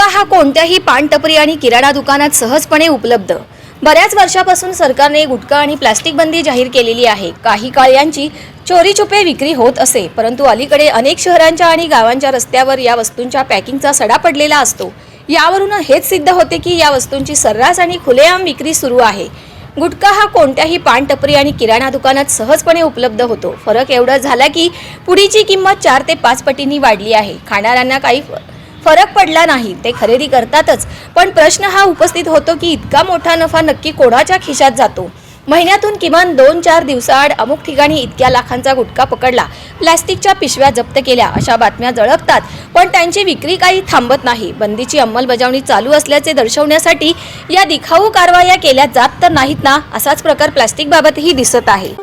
हा कोणत्याही पानटपरी आणि किराणा दुकानात सहजपणे उपलब्ध. बऱ्याच वर्षापासून सरकारने गुटखा आणि प्लास्टिक बंदी जाहीर केलेली आहे. काही काळ यांची चोरी छुपे विक्री होत असे परंतु अलीकडे अनेक शहरांच्या आणि गावांच्या रस्त्यावर या वस्तूंच्या पॅकिंगचा सडा पडलेला असतो. यावरून हेच सिद्ध होते की या वस्तूंची सर्रास आणि खुलेआम विक्री सुरू आहे. गुटखा हा कोणत्याही पानटपरी आणि किराणा दुकानात सहजपणे उपलब्ध होतो. फरक एवढा झाला की पुडीची किंमत चार ते पाच पटींनी वाढली आहे. खाणाऱ्यांना काही फरक पडला नाही ते खरेदी करतातच. पण प्रश्न हा उपस्थित होतो की इतका मोठा नफा नक्की कोणाच्या खिशात जातो? महिन्यातून किमान दोन चार दिवसाआड अमुक ठिकाणी इतक्या लाखांचा गुटखा पकडला. प्लॅस्टिकच्या पिशव्या जप्त केल्या अशा बातम्या झळकतात पण त्यांची विक्री काही थांबत नाही. बंदीची अंमलबजावणी चालू असल्याचे दर्शवण्यासाठी या दिखाऊ कारवाया केल्या जात तर नाहीत ना? असाच प्रकार प्लॅस्टिकबाबतही दिसत आहे.